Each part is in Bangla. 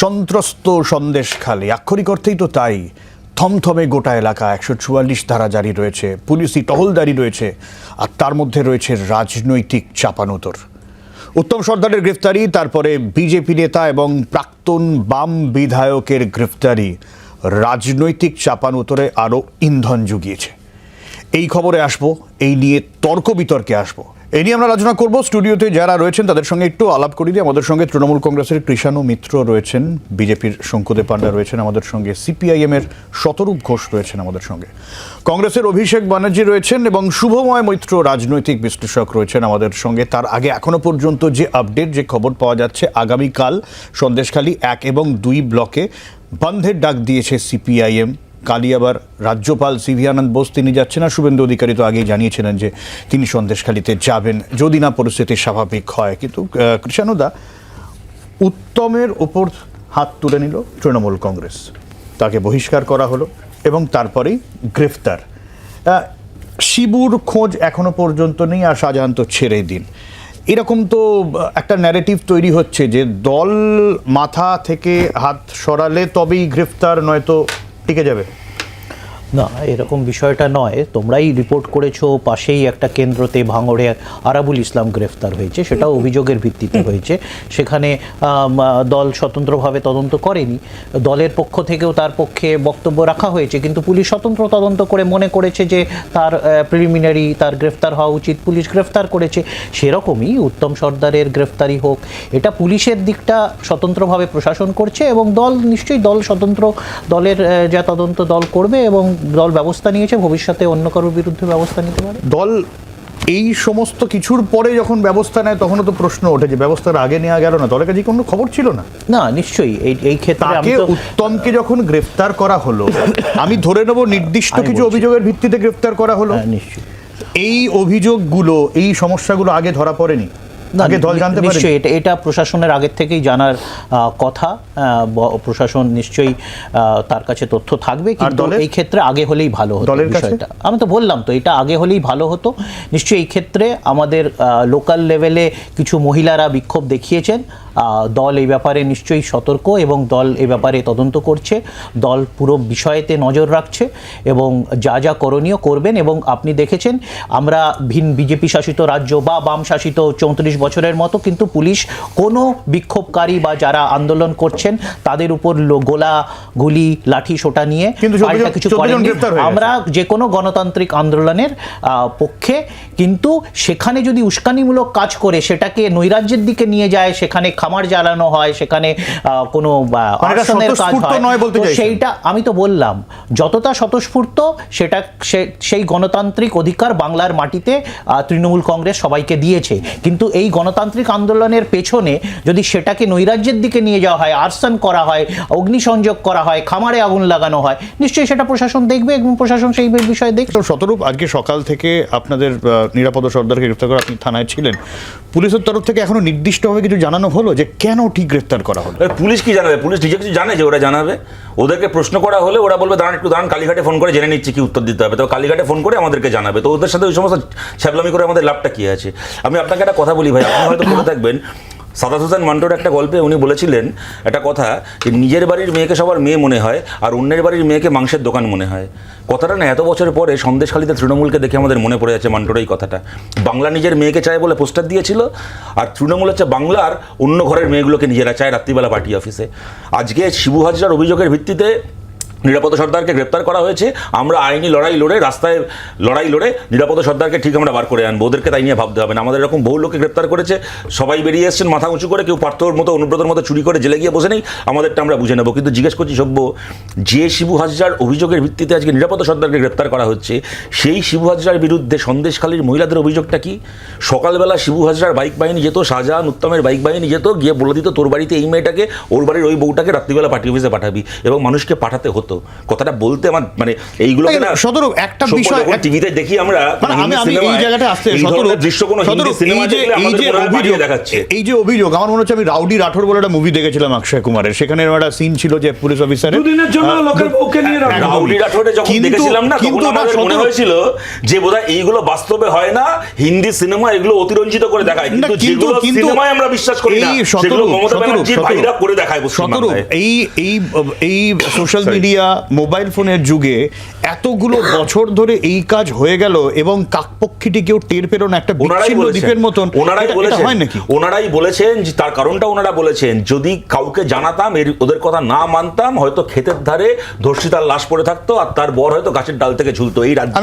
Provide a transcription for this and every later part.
সন্ত্রস্ত সন্দেশখালী আক্ষরিক অর্থেই তো তাই। থমথমে গোটা এলাকা, একশো চুয়াল্লিশ ধারা জারি রয়েছে, পুলিশি টহলদারি রয়েছে, আর তার মধ্যে রয়েছে রাজনৈতিক চাপানুতর। উত্তম সর্দারের গ্রেফতারি, তারপরে বিজেপি নেতা এবং প্রাক্তন বাম বিধায়কের গ্রেফতারি। রাজনৈতিক চাপানুতরে আরও ইন্ধন জুগিয়েছে। এই খবরে আসব, এই নিয়ে তর্ক বিতর্কে আসব। এই নিয়ে আমরা আলোচনা করব। স্টুডিওতে যারা রয়েছেন, তাদের সঙ্গে একটু আলাপ করি দিই। আমাদের সঙ্গে তৃণমূল কংগ্রেসের কৃষাণু মিত্র রয়েছেন, বিজেপির শঙ্কুদেব পান্ডা রয়েছেন, আমাদের সঙ্গে সিপিআইএম এর শতরূপ ঘোষ রয়েছেন আমাদের সঙ্গে। কংগ্রেসের অভিষেক ব্যানার্জি রয়েছেন এবং শুভময় মৈত্র রাজনৈতিক বিশ্লেষক রয়েছেন আমাদের সঙ্গে। তার আগে এখনও পর্যন্ত যে আপডেট, যে খবর পাওয়া যাচ্ছে, আগামীকাল সন্দেশখালী এক এবং দুই ব্লকে বন্ধের ডাক দিয়েছে সিপিআইএম। কালি আবার রাজ্যপাল সিভি আনন্দ বোস, তিনি যাচ্ছেন আর শুভেন্দু অধিকারী তো আগেই জানিয়েছিলেন যে তিনি সন্দেশখালিতে যাবেন। যদি না পরিস্থিতি স্বাভাবিক হয়, কিন্তু কৃষাণুদা উত্তমের ওপর হাত তুলে নিল তৃণমূল কংগ্রেস। তাকে বহিষ্কার করা হলো এবং তারপরেই গ্রেফতার। শিবুর খোঁজ এখনও পর্যন্ত নেই আর শাহজাহান তো ছেড়ে দিন। এরকম তো একটা ন্যারেটিভ তৈরি হচ্ছে যে দল মাথা থেকে হাত সরালে তবেই গ্রেফতার, নয়তো টিকে যাবে। না এরকম বিষয়টা নয়। তোমরাই রিপোর্ট করেছ পাশেই একটা কেন্দ্রতে ভাঙড়ে আরাবুল ইসলাম গ্রেফতার হয়েছে সেটাও অভিযোগের ভিত্তিতে হয়েছে। সেখানে দল স্বতন্ত্রভাবে তদন্ত করেনি। দলের পক্ষ থেকেও তার পক্ষে বক্তব্য রাখা হয়েছে কিন্তু পুলিশ স্বতন্ত্র তদন্ত করে মনে করেছে যে তার প্রিলিমিনারি তার গ্রেফতার হওয়া উচিত। পুলিশ গ্রেফতার করেছে। সেরকমই উত্তম সর্দারের গ্রেফতারি হোক। এটা পুলিশের দিকটা স্বতন্ত্রভাবে প্রশাসন করছে এবং দল নিশ্চয়ই দল স্বতন্ত্র দলের যা তদন্ত দল করবে এবং দল ব্যবস্থা নিয়েছে ভবিষ্যতে অন্য কারোর বিরুদ্ধে ব্যবস্থা নিতে পারে? দল এই সমস্ত কিছুর পরে যখন ব্যবস্থা নেয় তখনও তো প্রশ্ন ওঠে যে ব্যবস্থার আগে নেওয়া গেল না। দলের কাছে কোনো খবর ছিল না? না নিশ্চয়ই। এই এই ক্ষেত্রে তাকে উত্তমকে যখন গ্রেফতার করা হলো আমি ধরে নেব নির্দিষ্ট কিছু অভিযোগের ভিত্তিতে গ্রেফতার করা হলো। হ্যাঁ, নিশ্চয়ই। এই অভিযোগগুলো এই সমস্যাগুলো আগে ধরা পড়েনি। আগে দল জানতে পারে নিশ্চয়ই এটা এটা প্রশাসনের আগে থেকেই জানার কথা আহ, প্রশাসন নিশ্চয়ই আহ, তার কাছে তথ্য থাকবে কিন্তু? এই ক্ষেত্রে আগে হলেই ভালো হতো বিষয়টা। আমি তো বললাম তো এটা আগে হলেই ভালো হতো। নিশ্চয়ই এই ক্ষেত্রে আমাদের লোকাল লেভেলে কিছু মহিলারা বিক্ষোভ দেখিয়েছেন। দল এই ব্যাপারে নিশ্চয়ই সতর্ক এবং দল এ ব্যাপারে তদন্ত করছে দল পুরো বিষয়েতে নজর রাখছে এবং যা যা করণীয় করবেন এবং আপনি দেখেছেন আমরা ভিন বিজেপি শাসিত রাজ্য বা বাম শাসিত চৌত্রিশ বছরের মতো কিন্তু পুলিশ কোনো বিক্ষোভকারী বা যারা আন্দোলন করছেন তাদের উপর গোলা গুলি লাঠি সোটা নিয়ে কিছু। আমরা যে কোনো গণতান্ত্রিক আন্দোলনের পক্ষে কিন্তু সেখানে যদি উস্কানিমূলক কাজ করে সেটাকে নৈরাজ্যের দিকে নিয়ে যায় সেখানে খামার জ্বালানো হয় সেখানে কোনো মানে কাজ হয়। নয় বলতে সেইটা আমি তো বললাম যতটা স্বতঃস্ফূর্ত সেটা সেই গণতান্ত্রিক অধিকার বাংলার মাটিতে তৃণমূল কংগ্রেস সবাইকে দিয়েছে। কিন্তু এই গণতান্ত্রিক আন্দোলনের পেছনে যদি সেটাকে নৈরাজ্যের দিকে নিয়ে যাওয়া হয় আর্সন করা হয় অগ্নিসংযোগ করা হয় খামারে আগুন লাগানো হয় নিশ্চয়ই সেটা প্রশাসন দেখবে এবং প্রশাসন সেই বিষয়ে দেখবে শতরূপ আজকে সকাল থেকে আপনাদের নিরাপদ সর্দারকে গ্রেফতার করে আপনি থানায় ছিলেন। পুলিশের তরফ থেকে এখনও নির্দিষ্টভাবে কিছু জানানো হলো? যে কেন ঠিক গ্রেফতার করা হলো? পুলিশ কি জানাবে? পুলিশ নিজে কিছু জানে যে ওরা জানাবে। ওদেরকে প্রশ্ন করা হলে ওরা বলবে, দাঁড়ান একটু দাঁড়ান, কালীঘাটে ফোন করে জেনে নিচ্ছি কি উত্তর দিতে হবে। তো কালীঘাটে ফোন করে আমাদেরকে জানাবে। তো ওদের সাথে ওই সমস্ত ছ্যাবলামি করে আমাদের লাভটা কী আছে? আমি আপনাকে একটা কথা বলি ভাই, আপনি হয়তো বলে থাকবেন সাদাত হোসেন মান্টোর একটা গল্পে উনি বলেছিলেন একটা কথা যে নিজের বাড়ির মেয়েকে সবার মেয়ে মনে হয় আর অন্যের বাড়ির মেয়েকে মাংসের দোকান মনে হয়। কথাটা না এত বছর পরে সন্দেশখালিতে তৃণমূলকে দেখে আমাদের মনে পড়ে যাচ্ছে মান্টোর এই কথাটা। বাংলা নিজের মেয়েকে চায় বলে পোস্টার দিয়েছিল আর তৃণমূল হচ্ছে বাংলার অন্য ঘরের মেয়েগুলোকে নিজেরা চায় রাত্রিবেলা পার্টি অফিসে। আজকে শিবু হাজরার অভিযোগের ভিত্তিতে নিরাপদ সর্দারকে গ্রেপ্তার করা হয়েছে। আমরা আইনি লড়াই লড়ে, রাস্তায় লড়াই লড়ে নিরাপদ সর্দারকে ঠিক আমরা বার করে আনব। ওদেরকে তাই নিয়ে ভাবতে হবে না। আমাদের এরকম বহু লোককে গ্রেপ্তার করেছে। সবাই বেরিয়ে এসছেন মাথা উঁচু করে। কেউ পার্থর মতো, অনুব্রতর মতো চুরি করে জেলে গিয়ে বসে নেই। আমাদেরটা আমরা বুঝে নেব। কিন্তু জিজ্ঞেস করছি, সভ্য, যে শিবু হাজরার অভিযোগের ভিত্তিতে আজকে নিরাপদ সর্দারকে গ্রেপ্তার করা হচ্ছে, সেই শিবু হাজরার বিরুদ্ধে সন্দেশখালীর মহিলাদের অভিযোগটা কি? সকালবেলা শিবু হাজরার বাইক বাহিনী যেত, শাহজাহান উত্তমের বাইক বাহিনী যেত, গিয়ে বলে দিত, তোর বাড়িতে এই মেয়েটাকে, ওর বাড়ির ওই বউটাকে রাত্রিবেলা পার্টি অফিসে পাঠাবি এবং মানুষকে পাঠাতে হতো। হতো কথাটা বলতে আমার মানে না সদরূপ একটা বিষয় টিভিতে দেখি আমরা মানে আমি আমি এই জায়গাটা এই দৃশ্য কোনো হিন্দি সিনেমা দেখলে এই আমাদের যে অভিযোগ দেখাচ্ছে। এই যে অভিযোগ আমার মনে হচ্ছে আমি রাউডি রাঠোর বলে একটা মুভি দেখেছিলাম অক্ষয় কুমারের। সেখানে একটা সিন ছিল যে পুলিশ অফিসারের দুদিনের জন্য লোকের বউকে নিয়ে রাউডি। রাঠোরে যখন দেখেছিলাম না কিন্তু না, আমাদের মনে হয়েছিল যে বোধহয় এইগুলো বাস্তবে হয় না হিন্দি সিনেমা এগুলো অতিরঞ্জিত করে দেখায়। কিন্তু যেগুলো সিনেমায় আমরা বিশ্বাস করি না সেগুলো মমতা ব্যানার্জির ভাইরা করে দেখায় এই এই এই সোশ্যাল মিডিয়া মোবাইল ফোনের যুগে এতগুলো বছর ধরে এই কাজ হয়ে গেল এবং কাকপক্ষীটি কেউ টের পেল না একটা বিচ্ছিন্ন দ্বীপের মতন। ওনারাই বলেছেন। হয় নাকি? ওনারাই বলেছেন যে তার কারণটা ওনারা বলেছেন। যদি কাউকে জানাতাম এর ওদের কথা না মানতাম হয়তো ক্ষেতের ধারে ধর্ষিতার লাশ পড়ে থাকতো আর তার বর হয়তো গাছের ডাল থেকে ঝুলতো। এই রাজ্য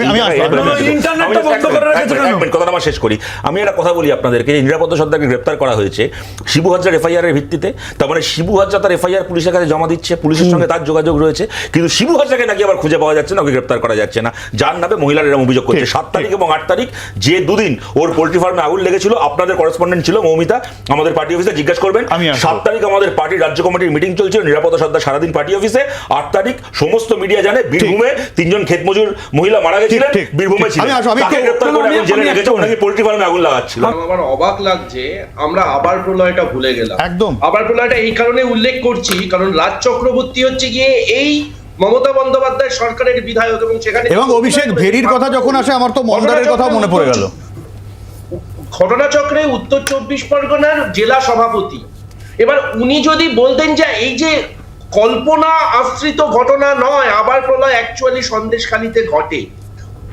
কথাটা আমার শেষ করি। আমি একটা কথা বলি আপনাদেরকে। যে নিরাপত্তা সর্দারকে গ্রেপ্তার করা হয়েছে শিবু হাজার এফআইআর এর ভিত্তিতে। তার মানে শিবু হাজার তার এফআইআর পুলিশের কাছে জমা দিচ্ছে পুলিশের সঙ্গে তার যোগাযোগ রয়েছে। কিন্তু শিবু হাজারকে নাকি আবার খুঁজে পাওয়া যাচ্ছে না ওকে গ্রেপ্তার করা যাচ্ছে না। যার নামে মহিলারা এরকম অভিযোগ করছে। সাত তারিখ এবং আট তারিখ যে দুদিন ওর পোল্ট্রি ফার্মে আগুন লেগেছিল আপনাদের করেসপন্ডেন্ট ছিল মৌমিতা আমাদের পার্টি অফিসে জিজ্ঞাসা করবেন। সাত তারিখ আমাদের পার্টির রাজ্য কমিটির মিটিং চলছিল নিরাপত্তা সর্দার সারাদিন পার্টি অফিসে আট তারিখ সমস্ত মিডিয়া জানে বীরভূমে তিনজন ক্ষেত মজুর মহিলা মারা গেছিলেন ঠিক, বীরভূমে ছিলেন। আমি আসব, আমি তাকে গ্রেপ্তার করে এখন জেলে রেখেছে ওনাকে পোল্ট্রি ফার্মে আগুন লাগাচ্ছিল? আমার অবাক লাগছে আমরা আবার প্রলয়টা ভুলে গেলাম। একদম। আবার প্রলয়টা এই কারণে উল্লেখ করছি কারণ রাজ চক্রবর্তী হচ্ছে গিয়ে এই মমতা বন্দ্যোপাধ্যায় সরকারের বিধায়ক এবং সেখানে এবং অভিষেক ভেরির কথা যখন আসে আমার তো মন্দারের কথা মনে পড়ে গেল। ঘটনাচক্রে উত্তর চব্বিশ পরগনার জেলা সভাপতি। এবার উনি যদি বলতেন যে এই যে কল্পনা আশ্রিত ঘটনা নয় আবার প্রলয় অ্যাকচুয়ালি সন্দেশখালিতে ঘটে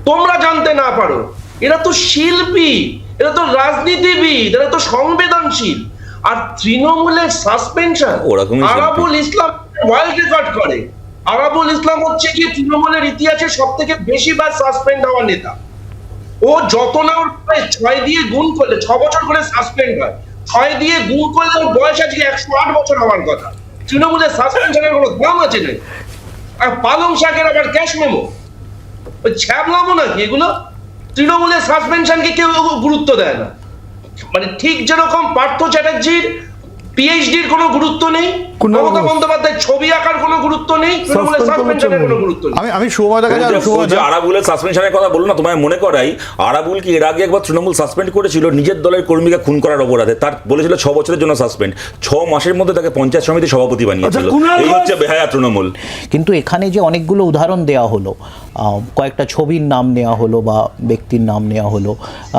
তোমরা জানতে না পারো। এরা তো শিল্পী এরা তো রাজনীতিবিদ এরা তো সংবেদনশীল। আর তৃণমূলের suspension. Arabul Islam world record করে। আরাবুল ইসলাম হচ্ছে কি তৃণমূলের ইতিহাসে সব থেকে বেশিবার সাসপেন্ড হওয়া নেতা। ও যত না ওর ছয় দিয়ে গুণ করলে, ছ বছর করে সাসপেন্ড হয়। ছয় দিয়ে গুণ করলে ওর বয়স আজকে একশো আট বছর হওয়ার কথা। তৃণমূলের সাসপেনশনের কোনো দাম আছে নাকি? আর পালং শাকের আবার ক্যাশ মেমো ওই ছ্যাবলামো নাকি এগুলো? তৃণমূলের সাসপেনশনকে কেউ গুরুত্ব দেয় না। মানে ঠিক যেরকম পার্থ চ্যাটার্জির পিএইচডির কোনো গুরুত্ব নেই মমতা বন্দ্যোপাধ্যায়ের ছবি আঁকার কোনো গুরুত্ব নেই তৃণমূলের সাসপেনশনের কোনো গুরুত্ব নেই। আমি আমি ও যে- যে আরাবুলের সাসপেনশনের কথা বলল না তোমায় মনে করাই আরাবুল কি এর আগে একবার তৃণমূল সাসপেন্ড করেছিল নিজের দলের কর্মীকে খুন করার অপরাধে তার বলেছিল ছ বছরের জন্য সাসপেন্ড ছ মাসের মধ্যে তাকে পঞ্চায়েত সমিতি সভাপতি বানিয়েছিল। আচ্ছা, এই হচ্ছে বেহায়া তৃণমূল। কিন্তু এখানে যে অনেকগুলো উদাহরণ দেওয়া হলো আহ, কয়েকটা ছবির নাম নেওয়া হলো বা ব্যক্তির নাম নেওয়া হলো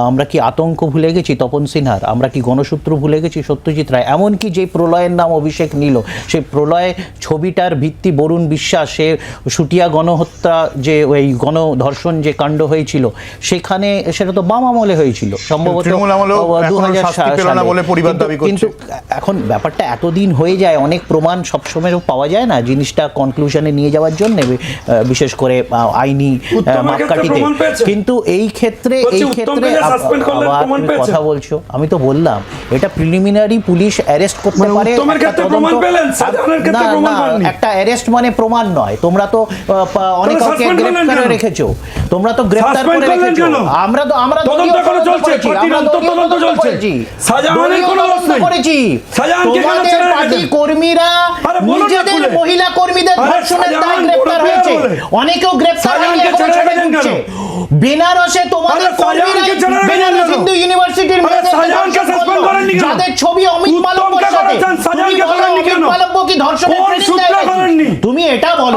আমরা কি আতঙ্ক ভুলে গেছি? তপন সিনহার আমরা কি গণসূত্র ভুলে গেছি? সত্যজিৎ রায় এমনকি যে প্রলয়ের নাম অভিষেক নিল। সেই প্রলয় ছবিটার ভিত্তি বরুণ বিশ্বাস সে সুটিয়া গণহত্যা যে ওই গণধর্ষণ যে কাণ্ড হয়েছিল সেখানে সেটা তো বাম আমলে হয়েছিল। সম্ভবত কিন্তু- দাবি করছে। কিন্তু এখন ব্যাপারটা এতদিন হয়ে যায় অনেক প্রমাণ সবসময় পাওয়া যায় না জিনিসটা কনক্লুশনে নিয়ে যাওয়ার জন্য বিশেষ করে আইনি মাপকাঠিতে। কিন্তু এই ক্ষেত্রে এই ক্ষেত্রে? কথা বলছো আমি তো বললাম এটা প্রিলিমিনারি পুলিশ অ্যারেস্ট করতে মানে পারে একটা ক্ষেত্রে প্রমাণ পেলেন, শাহজাহানের ক্ষেত্রে প্রমাণ পাননি। একটা অ্যারেস্ট মানে প্রমাণ নয়। তোমরা তো অনেক কাউকে গ্রেফতারে কেন? রেখেছো। তোমরা তো গ্রেফতার করে রেখেছো। আমরা তো আমরা তদন্ত তদন্ত চলছে, অন্তর্তদন্ত তদন্ত চলছে। দলীয় কোনো দোষ নেই। করেছি। শাহজাহানকে কেন ছেড়ে পার্টি কর্মীরা নিজেদের মহিলা কর্মীদের ধর্ষণের দায় গ্রেফতার হয়েছে। অনেকেও গ্রেফতার শাহজাহানকে ছেড়ে কেন? বেনারসে তোমাদের রেখেছেন বেনারস হিন্দু ইউনিভার্সিটির? যাদের ছবি অমিত করেছেন, তুমি এটা বলো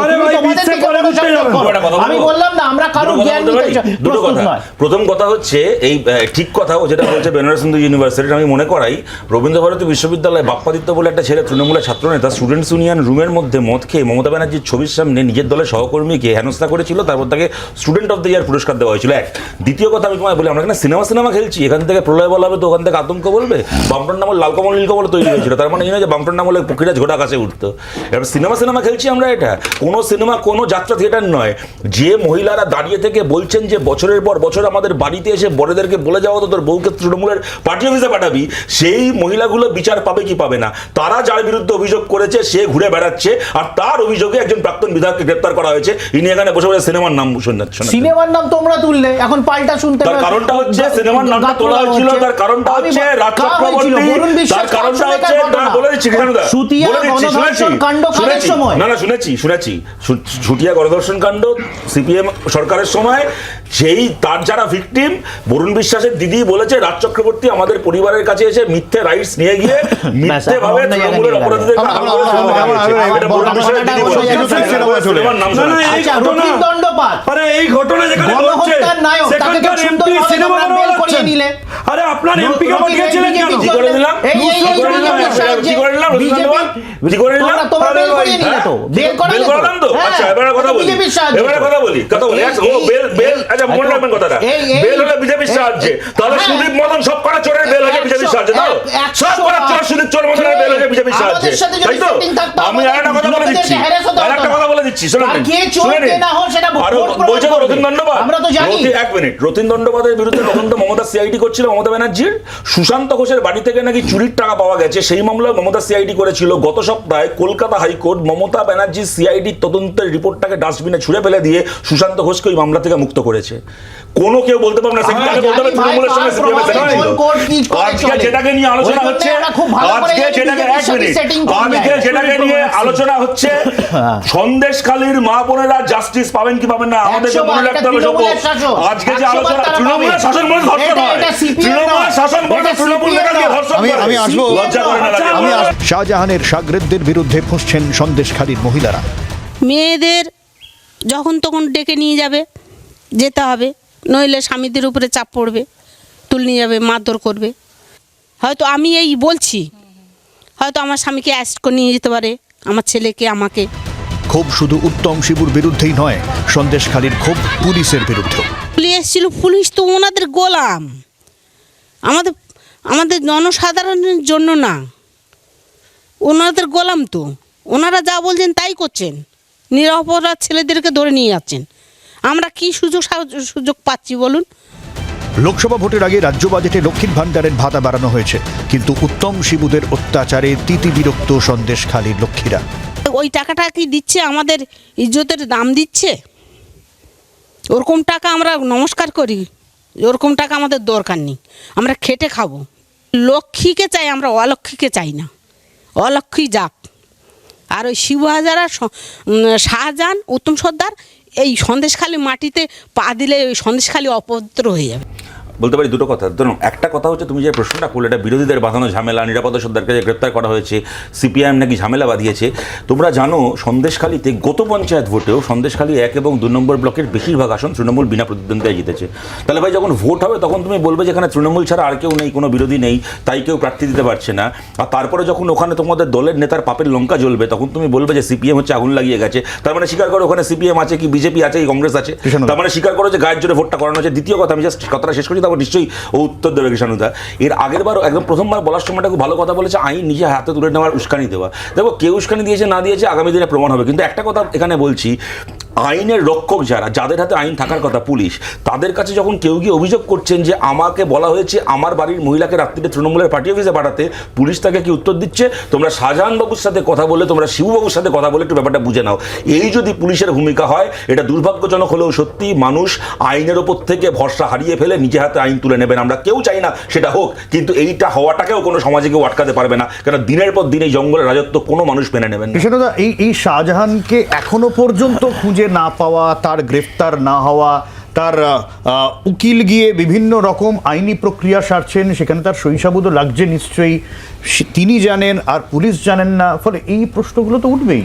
আমি বললাম না আমরা কারও জ্ঞান নিতে প্রস্তুত নয়। প্রথম কথা হচ্ছে এই ঠিক কথা ও যেটা বলছে বেনারস হিন্দু ইউনিভার্সিটি আমি মনে করাই রবীন্দ্রভারতী বিশ্ববিদ্যালয়ে বাপ্পাদিত্য বলে একটা ছেলে তৃণমূলের ছাত্র নেতা স্টুডেন্টস ইউনিয়ন রুমের মধ্যে মদ খেয়ে মমতা ব্যানার্জির ছবির সামনে নিজের দলের সহকর্মীকে হেনস্থা করেছিল তারপর তাকে স্টুডেন্ট অফ দ্য ইয়ার পুরস্কার দেওয়া হয়েছিল। এক দ্বিতীয় কথা আমি তোমায় বলি আমরা এখানে সিনেমা সিনেমা খেলছি এখান থেকে প্রলয় বলা হবে তো ওখান থেকে আতঙ্ক বলবে? বামটন নামল লাল কমল নীল তৈরি হয়েছিল তার মানে এই নয় যে বামটন নামলে পক্ষীরা ঝোটা কাছে উঠতো। এবার সিনেমা সিনেমা খেলছি আমরা এটা। কোনো সিনেমা কোনো যাত্রা থিয়েটার নয়। যে মহিলারা দাঁড়িয়ে থেকে বলছেন যে বছরের পর বছর আমাদের বাড়িতে এসে বড়দেরকে বলে যাওয়া তো তোর বউকে তৃণমূলের পার্টি অফিসে পাঠাবি। সেই মহিলাগুলো বিচার পাবে কি পাবে না? তারা যার বিরুদ্ধে অভিযোগ করেছে সে ঘুরে বেড়াচ্ছে আর তার অভিযোগে একজন প্রাক্তন বিধায়ককে গ্রেপ্তার করা হয়েছে। ইনি এখানে বসে বসে সিনেমার নাম শোনাচ্ছেন সিনেমার নাম তোমরা তুললে এখন পাল্টা শুনতে তার কারণটা হচ্ছে সিনেমার নামটা তোলা হয়েছিল তার কারণটা হচ্ছে রাজ চক্রবর্তী। তার কারণটা হচ্ছে? না বলে দিচ্ছি কৃষ্ণদা সুতিয়া শুনেছি। গণধর্ষণ কাণ্ড শুনেছি। সময়? না না শুনেছি শুনেছি। সু- সুটিয়া গণধর্ষণ কাণ্ড সিপিএম সরকারের সময় সেই তার যারা ভিকটিম বরুণ বিশ্বাসের দিদি বলেছে রাজ চক্রবর্তী আমাদের পরিবারের কাছে এসে মিথ্যে রাইটস নিয়ে গিয়ে মিথ্যে ভাবে তৃণমূলের অপরাধীদের। এই ঘটনা- যেখানে সেখানকার এমপি সিনেমা নিলে। আরে আপনার এমপি কে পাঠিয়েছিলেন কেন? করে দিলাম? করে দিলাম? করে দিলাম? তোমরা- বেল নিলে। তো বেল তো। হ্যাঁ, আচ্ছা এবারে কথা বলি। এবারে কথা বলি। কথা বলি। ও বেল বেল মনে রাখবেন কথাটা। বেল হলো বিজেপির সাহায্যে। তাহলে হ্যাঁ। সুদীপ মদন সব করা চোরের বেল একশো- বিজেপির সাহায্যে তাও? সব করা চোর সুদীপ চোর মদনের বেল হচ্ছে বিজেপির সাহায্যে। তাই তো? আমি আর একটা কথা বলে দিচ্ছি। আর একটা কথা বলে দিচ্ছি আর শুনে নিন। বলছে তো। রতিন। রতি- এক মিনিট। রতিন দণ্ডপাতের বিরুদ্ধে তদন্ত মমতা সিআইডি করছিল মমতা ব্যানার্জির। সুশান্ত ঘোষের বাড়ি থেকে নাকি চুরির টাকা পাওয়া গেছে সেই মামলায় মমতা সিআইডি করেছিল। গত সপ্তাহে Kolkata high court Mamata Banerjee CID তদন্তের রিপোর্টটাকে ডাস্টবিনে ছুড়ে ফেলে দিয়ে সুশান্ত ঘোষকে ওই মামলা থেকে মুক্ত করেছে। কোনো কেউ বলতে পারবে না সেদিন বলতে হবে তৃণমূলের সঙ্গে ছিল আজকে যেটাকে নিয়ে আলোচনা হচ্ছে আজকে যেটাকে এক মিনিট আজকে যেটাকে নিয়ে আলোচনা হচ্ছে সন্দেশখালীর মা বোনেরা জাস্টিস পাবেন কি পাবেন না? আমাদেরকে মনে রাখতে হবে সব আজকে যে আলোচনা তৃণমূলের শাসন বলে ধর্ষণ হয়। তৃণমূলের শাসন বলে CPM ধর্ষণ আমি- করে। আমি আসব। লজ্জা করে না আমি শাহজাহানের সাগরেদদের বিরুদ্ধে ফুঁসছেন সন্দেশখালীর মহিলারা। মেয়েদের যখন তখন ডেকে নিয়ে যাবে। যেতে হবে। নইলে স্বামীদের উপরে চাপ পড়বে তুলে নিয়ে যাবে মারধর করবে। হয়তো আমি এই বলছি হয়তো আমার স্বামীকে অ্যাস্ট করে নিয়ে যেতে পারে আমার ছেলেকে আমাকে। ক্ষোভ শুধু উত্তম শিবুর বিরুদ্ধেই নয় সন্দেশখালীর ক্ষোভ পুলিশের বিরুদ্ধে পুলিশ এসেছিল পুলিশ তো ওনাদের গোলাম। আমাদের আমাদের জনসাধারণের জন্য না। ওনাদের গোলাম তো। ওনারা যা বলছেন তাই করছেন। নিরপরাধ ছেলেদেরকে ধরে নিয়ে যাচ্ছেন। আমরা কি সুযোগ সুযোগ পাচ্ছি বলুন? লোকসভা ভোটের আগে রাজ্য বাজেটে লক্ষ্মীর ভাণ্ডারের ভাতা বাড়ানো হয়েছে কিন্তু উত্তম শিবুদের অত্যাচারে তিতি বিরক্ত সন্দেশখালীর লক্ষ্মীরা। ওই টাকাটা কি দিচ্ছে? আমাদের ইজ্জতের দাম দিচ্ছে? ওরকম টাকা আমরা নমস্কার করি ওরকম টাকা আমাদের দরকার নেই আমরা খেটে খাব। লক্ষ্মীকে চাই আমরা অলক্ষ্মীকে চাই না অলক্ষ্মী যাক। আর ওই শিবু হাজারা স- শাহজাহান উত্তম সর্দার এই সন্দেশখালি মাটিতে পা দিলে ওই সন্দেশখালি অপবিত্র হয়ে যাবে। বলতে পারি দুটো কথা। ধরুন একটা কথা হচ্ছে তুমি যে প্রশ্নটা করলে এটা বিরোধীদের বাঁধানো ঝামেলা নিরাপত্তা সর্দারকে যে গ্রেপ্তার করা হয়েছে সিপিআইএম নাকি ঝামেলা বাঁধিয়েছে। তোমরা জানো সন্দেশখালীতে গত পঞ্চায়েত ভোটেও সন্দেশখালী এক এবং দু নম্বর ব্লকের বেশিরভাগ আসন তৃণমূল বিনা প্রতিদ্বন্দ্বিতায় জিতেছে। তাহলে ভাই যখন ভোট হবে তখন তুমি বলবে যেখানে তৃণমূল ছাড়া আর কেউ নেই কোনো বিরোধী নেই তাই কেউ প্রার্থী দিতে পারছে না। আর তারপরে যখন ওখানে তোমাদের দলের নেতার পাপের লঙ্কা জ্বলবে তখন তুমি বলবে যে সিপিএম হচ্ছে আগুন লাগিয়ে গেছে। তার মানে স্বীকার করো ওখানে সিপিএম আছে কি বিজেপি আছে কি কংগ্রেস আছে। তার মানে স্বীকার করো যে গায়ের জোরে ভোটটা করানো হচ্ছে। দ্বিতীয় কথা আমি জাস্ট কথাটা শেষ করছি তারপর নিশ্চয়ই উত্তর দেবে কৃষাণুদা এর আগের বার একদম প্রথমবার বলার সময়টা খুব ভালো কথা বলেছে, আইন নিজে হাতে তুলে নেওয়ার উস্কানি দেওয়া। দেখো, কেউ উস্কানি দিয়েছে, না দিয়েছে, আগামী দিনে প্রমাণ হবে। কিন্তু একটা কথা এখানে বলছি, আইনের রক্ষক যারা, যাদের হাতে আইন থাকার কথা পুলিশ, তাদের কাছে যখন কেউ গিয়ে অভিযোগ করছেন যে আমাকে বলা হয়েছে আমার বাড়ির মহিলাকে রাত্রিতে তৃণমূলের পার্টি অফিসে পাঠাতে, পুলিশ তাকে কি উত্তর দিচ্ছে? তোমরা শাহজাহান বাবুর সাথে কথা বলে তোমরা শিবুবাবুর সাথে কথা বলে একটু ব্যাপারটা বুঝে নাও। এই যদি পুলিশের ভূমিকা হয়, এটা দুর্ভাগ্যজনক হলেও সত্যি মানুষ আইনের ওপর থেকে ভরসা হারিয়ে ফেলে, নিজে হাতে আইন তুলে নেবেন, আমরা কেউ চাই না সেটা হোক, কিন্তু এইটা হওয়াটাকেও কোনো সমাজে কেউ আটকাতে পারবে না কারণ দিনের পর দিন এই জঙ্গলের রাজত্ব কোনো মানুষ মেনে নেবেন এই এই শাহজাহানকে এখনও পর্যন্ত খুঁজে না পাওয়া, তার গ্রেফতার না হওয়া, তার উকিল গিয়ে বিভিন্ন রকম আইনি প্রক্রিয়া সারছেন, সেখানে তার শৈশাবোধ লাগছে নিশ্চয়ই তিনি জানেন আর পুলিশ জানেন না, ফলে এই প্রশ্নগুলো তো উঠবেই।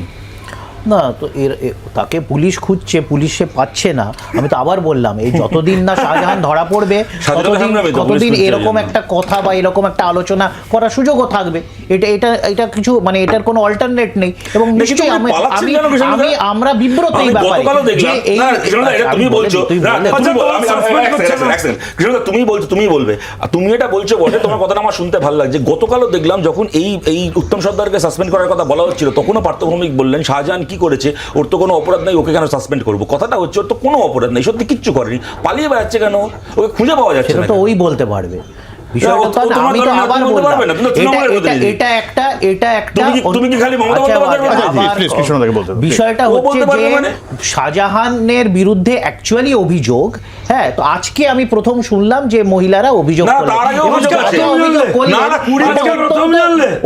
না তো এর তাকে পুলিশ খুঁজছে পুলিশে পাচ্ছে না। আমি তো আবার বললাম এই যতদিন না শাহজাহান ধরা পড়বে ততদিন ততদিন এরকম একটা কথা বা এরকম একটা আলোচনা করার সুযোগও থাকবে। এটা এটা এটা কিছু মানে এটার কোনো অল্টারনেট নেই। এবং নিশ্চয়ই আমি আমি আমি আমরা বিব্রত এই ব্যাপারে। তুমি বলছো। তুমি আচ্ছা, second। কৃষ্ণদা তুমি বলছো তুমি বলবে। আর তুমি এটা বলছো বটে তোমার কথাটা আমার শুনতে ভালো লাগছে। গতকালও দেখলাম যখন এই এই উত্তম সর্দারকে সাসপেন্ড করার কথা বলা হচ্ছিল তখনও পার্থভৌমিক বললেন শাহজাহান কি করেছে? ওর তো কোনো অপরাধ নাই ওকে কেন সাসপেন্ড করব? কথাটা হচ্ছে ওর তো কোনো অপরাধ নেই সত্যি কিচ্ছু করেনি। পালিয়ে বেড়াচ্ছে কেন? ওকে খুঁজে পাওয়া যাচ্ছে সেটা না তো ওই বলতে পারবে। কি- কি. বিষয়টা হচ্ছে যে মানে? শাহজাহানের বিরুদ্ধে অ্যাকচুয়ালি অভিযোগ হ্যাঁ তো আজকে আমি প্রথম শুনলাম যে মহিলারা অভিযোগ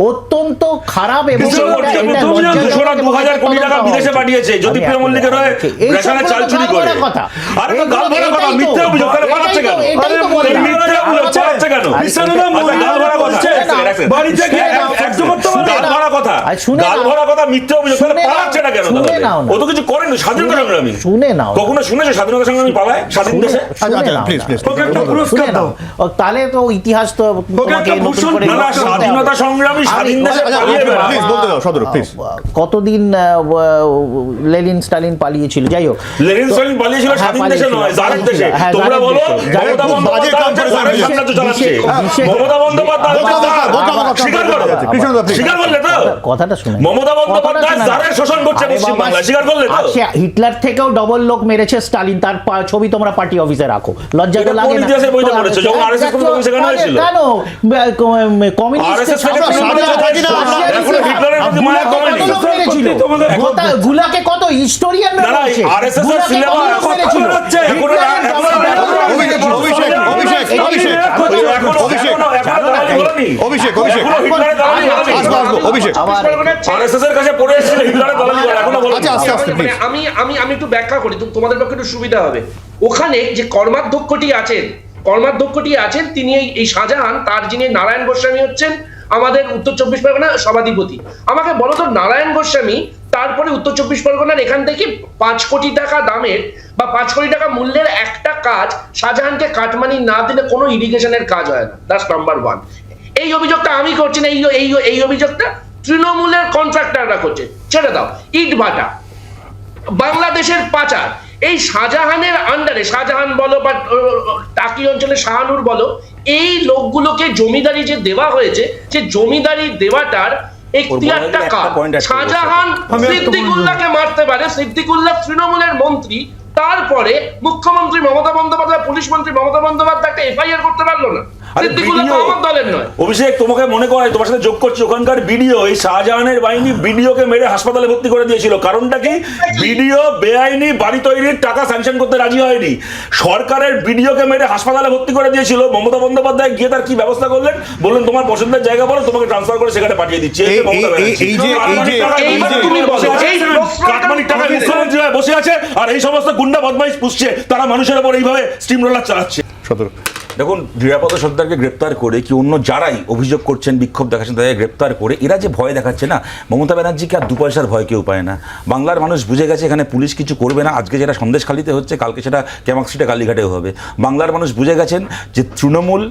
অত্যন্ত- খারাপ এবং বিদেশে পাঠিয়েছে যদি তৃণমূল লীগের হয়ে চাল চুরি করে। আরে গাল ভরা কথা অভিযোগ কেন? মিথ্যে অভিযোগ কেন? শুনে গাল ভরা কথা মিথ্যে অভিযোগ তাহলে পালাচ্ছে না কেন তাহলে? ও তো কিছু করেনি স্বাধীনতা সংগ্রামী শুনে নাও কখনো শুনেছো স্বাধীনতা সংগ্রামী পালায় স্বাধীন দেশে আচ্ছা, আচ্ছা. পুরস্কার দাও তাহলে তো ইতিহাস তো তোমাকে নতুন করে। স্বাধীনতা সংগ্রামী স্বাধীন দেশে আচ্ছা, পালিয়ে আচ্ছা, বলতে দাও, সদর, please. কতদিন লেনিন স্টালিন পালিয়েছিল যাই হোক লেনিন স্টালিন পালিয়েছিল হ্যাঁ, স্বাধীন দেশে নয় জারের দেশে হ্যাঁ, তোমরা বলো মমতা বন্দ্যোপাধ্যায় জারের সাম্রাজ্য চালাচ্ছে মমতা বন্দ্যোপাধ্যায় বোকা, বোকা, বোকা, বোকা, স্বীকার করো. স্বীকার করলে তো কথাটা শুনে মমতা বন্দ্যোপাধ্যায় জারের শোষণ করছে পশ্চিমবাংলায় স্বীকার করলে তো আচ্ছা হিটলার থেকেও ডবল লোক মেরেছে স্টালিন তার ছবি তোমরা পার্টি অফিসে রাখো লজ্জা তো লাগে না ইতিহাসের বইতে তো- যখন হ্যাঁ, RSS কোনো সেখানে হয়েছিল? কেন কমিউনিস্ট RSS থেকে তৃণমূলে থাকি না, এখনও হিটলারের প্রতি মায়া কমেনি। গুলাকে কত হিস্টোরিয়ান না, না, এর syllabus এখন হচ্ছে, এখনো- এখনো- অভিষেক, অভিষেক, অভিষেক, অভিষেক, অভিষেক। অভিষেক। আসব, আসব, অভিষেক। আবার- কাছে পড়ে এসেছিল হিটলারের দালালি করে, এখনও বলো আচ্ছা, আস্তে আস্তে, মানে আমি আমি আমি একটু ব্যাখ্যা করি তোমাদের পক্ষে একটু সুবিধা হবে ওখানে যে কর্মাধ্যক্ষটি আছেন কর্মাধ্যক্ষটি আছেন তিনি এই- এই শাহজাহান তার যিনি নারায়ণ গোস্বামী হচ্ছেন আমাদের উত্তর চব্বিশ পরগনা সভাধিপতি আমাকে বলো তো নারায়ণ গোস্বামী তারপরে উত্তর চব্বিশ পরগনার এখান থেকে পাঁচ কোটি টাকা দামের বা পাঁচ কোটি টাকা মূল্যের একটা কাজ শাহজাহানকে কাটমানি না দিলে কোনো ইরিগেশনের কাজ হয় না দ্যাটস নাম্বার ওয়ান এই অভিযোগটা আমি করছি না এই এই এই অভিযোগটা তৃণমূলের কন্ট্রাক্টররা করছে। ছেড়ে দাও ইট ভাটা। বাংলাদেশের পাচার এই শাহজাহানের আন্ডারে শাহজাহান বলো বা টাকি অঞ্চলে শাহানুর বলো এই লোকগুলোকে জমিদারি যে দেওয়া হয়েছে যে জমিদারি দেওয়াটার এখতিয়ারটা কার। শাহজাহান সিদ্দিকুল্লাহকে মারতে পারে সিদ্দিকুল্লাহ তৃণমূলের মন্ত্রী তারপরে মুখ্যমন্ত্রী মমতা বন্দ্যোপাধ্যায় পুলিশ মন্ত্রী মমতা বন্দ্যোপাধ্যায় একটা এফআইআর করতে পারল না। আরে অভিষেক তোমাকে মনে করে তোমার সাথে যোগ করছি। ওখানকার ভিডিও এই শাহজাহানের বাহিনী ভিডিওকে মেরে হাসপাতালে ভর্তি করে দিয়েছিল। কারণটা কি? ভিডিও বেআইনি বাড়ি তৈরির টাকা স্যাংশন করতে রাজি হয়নি। সরকারের ভিডিওকে মেরে হাসপাতালে ভর্তি করে দিয়েছিল। মমতা বন্দ্যোপাধ্যায় গিয়ে তার কি ব্যবস্থা করলেন? বললেন তোমার পছন্দের জায়গা বলো তোমাকে ট্রান্সফার করে সেখানে পাঠিয়ে দিচ্ছি। এই যে বসে আছে, আর এই সমস্ত গুন্ডা বদমাইশ পুষছে। তারা মানুষের উপর এইভাবে স্টিম রোলার চালাচ্ছে দেখুন নিরাপদ সর্দারকে গ্রেপ্তার করে কি অন্য যারাই অভিযোগ করছেন, বিক্ষোভ দেখাচ্ছেন তাদের গ্রেপ্তার করে, এরা যে ভয় দেখাচ্ছে না, মমতা ব্যানার্জিকে আর দু পয়সার ভয় কেউ পায় না। বাংলার মানুষ বুঝে গেছে এখানে পুলিশ কিছু করবে না, আজকে যেটা সন্দেশখালিতে হচ্ছে, কালকে সেটা ক্যামাক্সিটে কালীঘাটেও হবে। বাংলার মানুষ বুঝে গেছেন যে তৃণমূল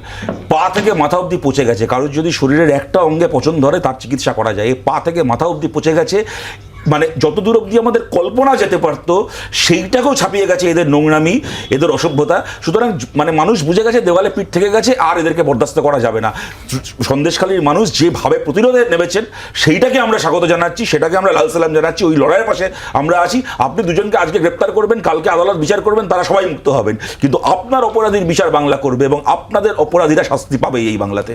পা থেকে মাথা অবধি পচে গেছে, কারোর যদি শরীরের একটা অঙ্গে পচন ধরে, তার চিকিৎসা করা যায়। এই পা থেকে মাথা অবধি পচে গেছে মানে যত দূর অবধি আমাদের কল্পনা যেতে পারতো, সেইটাকেও ছাপিয়ে গেছে এদের নোংরামি, এদের অসভ্যতা। সুতরাং মানে মানুষ বুঝে গেছে, দেওয়ালে পিঠ থেকে গেছে, আর এদেরকে বরদাস্ত করা যাবে না। সন্দেশখালীর মানুষ যেভাবে প্রতিরোধে নেমেছেন, সেইটাকে আমরা স্বাগত জানাচ্ছি, সেটাকে আমরা লাল সালাম জানাচ্ছি, ওই লড়াইয়ের পাশে আমরা আছি। আপনি দুজনকে আজকে গ্রেপ্তার করবেন, কালকে আদালত বিচার করবেন, তারা সবাই মুক্ত হবেন। কিন্তু আপনার অপরাধীর বিচার বাংলা করবে এবং আপনাদের অপরাধীরা শাস্তি পাবে এই বাংলাতে।